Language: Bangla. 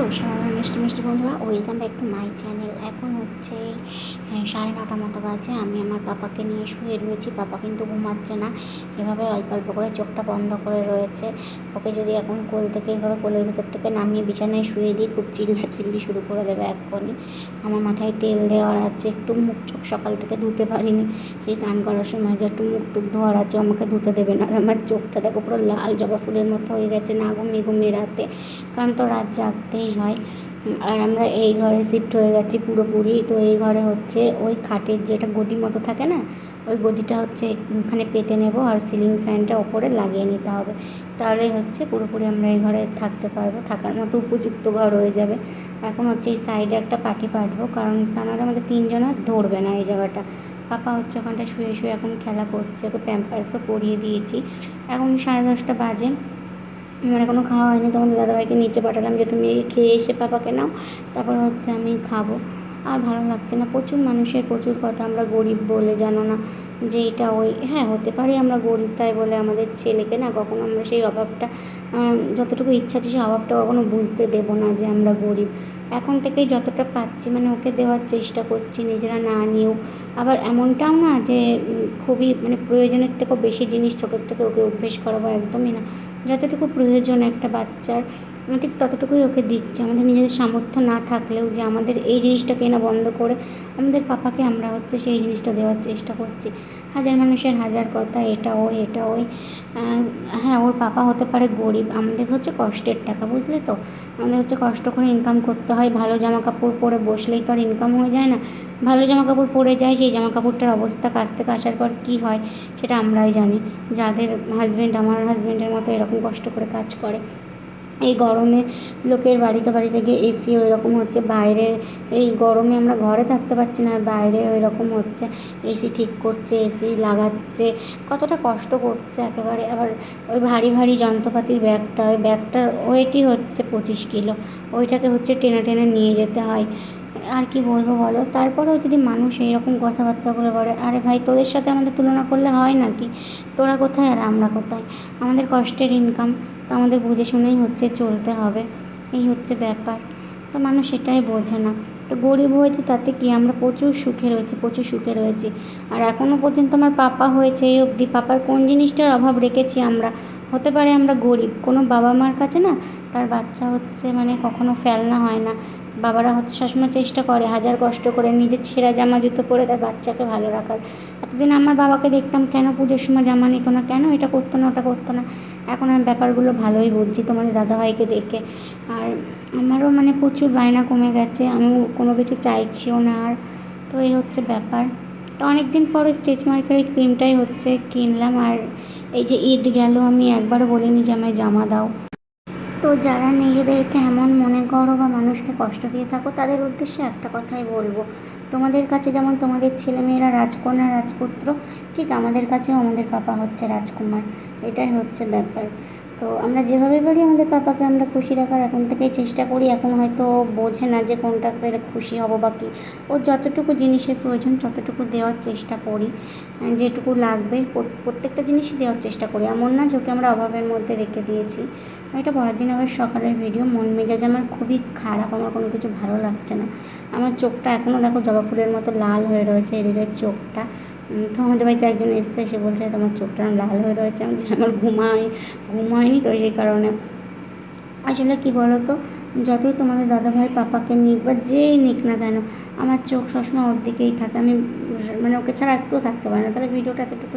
আছো সবাই মিষ্টি মিষ্টি বন্ধুরা welcome back to my channel এখন হচ্ছে সাড়ে নটা মতো বাজে, আমি আমার পাপাকে নিয়ে শুয়ে রয়েছি। পাপা কিন্তু ঘুমাচ্ছে না, এভাবে অল্প অল্প করে চোখটা বন্ধ করে রয়েছে। ওকে যদি এখন কোল থেকে এইভাবে কোলের ভিতর থেকে নামিয়ে বিছানায় শুয়ে দিই, খুব চিল্লা চিল্লি শুরু করে দেবে এখনই আমার মাথায় তেল দেওয়ার আছে, একটু মুখ চোখ সকাল থেকে ধুতে পারিনি। সেই স্নান করার সময় যে একটু মুখ টুক ধোয়ার আছে, আমাকে ধুতে দেবে না। আর আমার চোখটা দেখো পুরো লাল জবা ফুলের মতো হয়ে গেছে, না ঘুমিয়ে ঘুমিয়ে রাতে। কারণ তো রাত জাগতেই হয়। আর আমরা এই ঘরে শিফট হয়ে গেছি পুরোপুরি। তো এই ঘরে হচ্ছে ওই খাটের যেটা গদি মতো থাকে না, ওই গদিটা হচ্ছে ওখানে পেতে নেব আর সিলিং ফ্যানটা ওপরে লাগিয়ে নিতে হবে। তাহলে হচ্ছে পুরোপুরি আমরা এই ঘরে থাকতে পারব। থাকার মতো উপযুক্ত ঘর হয়ে যাবে। এখন হচ্ছে এই সাইডে একটা পাটি পাঠবো, কারণ তা নাহলে আমাদের তিনজন আর ধরবে না এই জায়গাটা। পাপা হচ্ছে ওখানটা শুয়ে শুয়ে এখন খেলা করছে, ওকে প্যাম্পার্সও পরিয়ে দিয়েছি। এখন সাড়ে দশটা বাজে। আমার এখনও খাওয়া হয়নি তোমাদের দাদাভাইকে নিচে পাঠালাম যে, তুমি খেয়ে এসে পাপাকে নাও, তারপর হচ্ছে আমি খাব। আর ভালো লাগছে না, প্রচুর মানুষের প্রচুর কথা, আমরা গরিব বলে জানো না যে, এটা ওই হ্যাঁ হতে পারি আমরা গরিব তাই বলে আমাদের ছেলেকে না কখনো আমরা সেই অভাবটা যতটুকু ইচ্ছা আছে সেই অভাবটা কখনো বুঝতে দেবো না যে, আমরা গরিব। এখন থেকেই যতটা পাচ্ছি মানে ওকে দেওয়ার চেষ্টা করছি, নিজেরা না নিয়েও। আবার এমনটাও না যে খুবই মানে প্রয়োজনের থেকেও বেশি জিনিস ছোটোর থেকে ওকে অভ্যেস করাবো একদমই না। যতটুকু প্রয়োজন একটা বাচ্চার ঠিক ততটুকুই ওকে দিচ্ছে। আমাদের নিজেদের সামর্থ্য না থাকলেও যে আমাদের এই জিনিসটা কেনা বন্ধ করে আমাদের পাপাকে আমরা হচ্ছে সেই জিনিসটা দেওয়ার চেষ্টা করছি। হাজার মানুষের হাজার কথা, এটা ওই এটা ওই। হ্যাঁ ওর পাপা হতে পারে গরিব। আমাদের হচ্ছে কষ্টের টাকা, বুঝলে তো? আমাদের হচ্ছে কষ্ট করে ইনকাম করতে হয়। ভালো জামা কাপড় পরে বসলেই তো আর ইনকাম হয়ে যায় না। ভালো জামা কাপড় পরে যায়, সেই জামা কাপড়টার অবস্থা কাছ থেকে আসার পর কী হয়, সেটা আমরাই জানি। যাদের হাজব্যান্ড আমার হাজব্যান্ডের মতো এরকম কষ্ট করে কাজ করে এই গরমে লোকের বাড়িতে বাড়িতে গিয়ে এসি ওই রকম হচ্ছে। বাইরে এই গরমে আমরা ঘরে থাকতে পারছি না, আর বাইরে ওই রকম হচ্ছে। এসি ঠিক করছে এসি লাগাচ্ছে, কতটা কষ্ট করছে একেবারে। আবার ওই ভারী ভারী যন্ত্রপাতির ব্যাগটা, ওই ব্যাগটার ওয়েটই হচ্ছে পঁচিশ কিলো। ওইটাকে হচ্ছে টেনে টেনে নিয়ে যেতে হয়। আর কি বলব বলো? তারপরেও যদি মানুষ এইরকম কথাবার্তাগুলো বলে আরে ভাই, তোদের সাথে আমাদের তুলনা করলে হয় নাকি? তোরা কোথায় আর আমরা কোথায়? আমাদের কষ্টের ইনকাম তো আমাদের বুঝে শুনেই হচ্ছে চলতে হবে। এই হচ্ছে ব্যাপার। তো মানুষ সেটাই বোঝে না। তো গরিব হয়েছে তাতে কি? আমরা প্রচুর সুখে রয়েছি, প্রচুর সুখে রয়েছি। আর এখনও পর্যন্ত আমার পাপা হয়েছে এই অবধি। পাপার কোন জিনিসটার অভাব রেখেছি আমরা? হতে পারে আমরা গরিব। কোনো বাবা মার কাছে না, তার বাচ্চা হচ্ছে মানে কখনো ফেলনা হয় না। বাবারা হচ্ছে সবসময় চেষ্টা করে হাজার কষ্ট করে নিজের ছেঁড়া জামা, জুতো পরে তার বাচ্চাকে ভালো রাখার। এতদিন আমার বাবাকে দেখতাম, কেন পুজোর সময় জামা নিত না? কেন এটা করতো না, ওটা করতো না? এখন আমি ব্যাপারগুলো ভালোই বুঝছি তোমাদের দাদাভাইকে দেখে। আর আমারও মানে প্রচুর বায়না কমে গেছে আমি কোনো কিছু চাইছিও না আর। তো এই হচ্ছে ব্যাপার। তো অনেক দিন পরে স্টেজ মার্কের ক্রিমটাই হচ্ছে কিনলাম, আর এই যে ঈদ গেল, আমি একবারও বলিনি যে আমায় জামা দাও। তো যারা নিজেদেরকে এমন মনে করো বা মানুষকে কষ্ট দিয়ে থাকো, তাদের উদ্দেশ্যে একটা কথাই বলব। তোমাদের কাছে যেমন তোমাদের ছেলেমেয়েরা রাজকন্যা, রাজপুত্র, ঠিক আমাদের কাছেও আমাদের পাপা হচ্ছে রাজকুমার। এটাই হচ্ছে ব্যাপার। তো আমরা যেভাবে পারি আমাদের পাপাকে আমরা খুশি রাখার এখন থেকেই চেষ্টা করি। এখন হয়তো বোঝে না যে কোনটা খুশি হব বা কী। ওর যতটুকু জিনিসের প্রয়োজন ততটুকু দেওয়ার চেষ্টা করি। যেটুকু লাগবে প্রত্যেকটা জিনিসই দেওয়ার চেষ্টা করি। এমন না যে ওকে আমরা অভাবের মধ্যে রেখে দিয়েছি। এটা পরের দিন আবার সকালের ভিডিও মন মেজাজ আমার খুবই খারাপ। আমার কোনো কিছু ভালো লাগছে না। আমার চোখটা এখনও দেখো জবা ফুলের মতো লাল হয়ে রয়েছে এদিকের চোখটা। আমাদের বাড়িতে একজন এসছে, সে বলছে, তোমার চোখটা লাল হয়ে রয়েছে, আমি আমার ঘুমাই ঘুম হয়নি তো সেই কারণে। আসলে কি বলতো, যতই তোমাদের দাদাভাই পাপাকে নিক বা যেই নিক না কেন, আমার চোখ সবসময় ওর দিকেই থাকে, আমি মানে ওকে ছাড়া একটুও থাকতে পারি না। তাহলে ভিডিওটা এতটুকু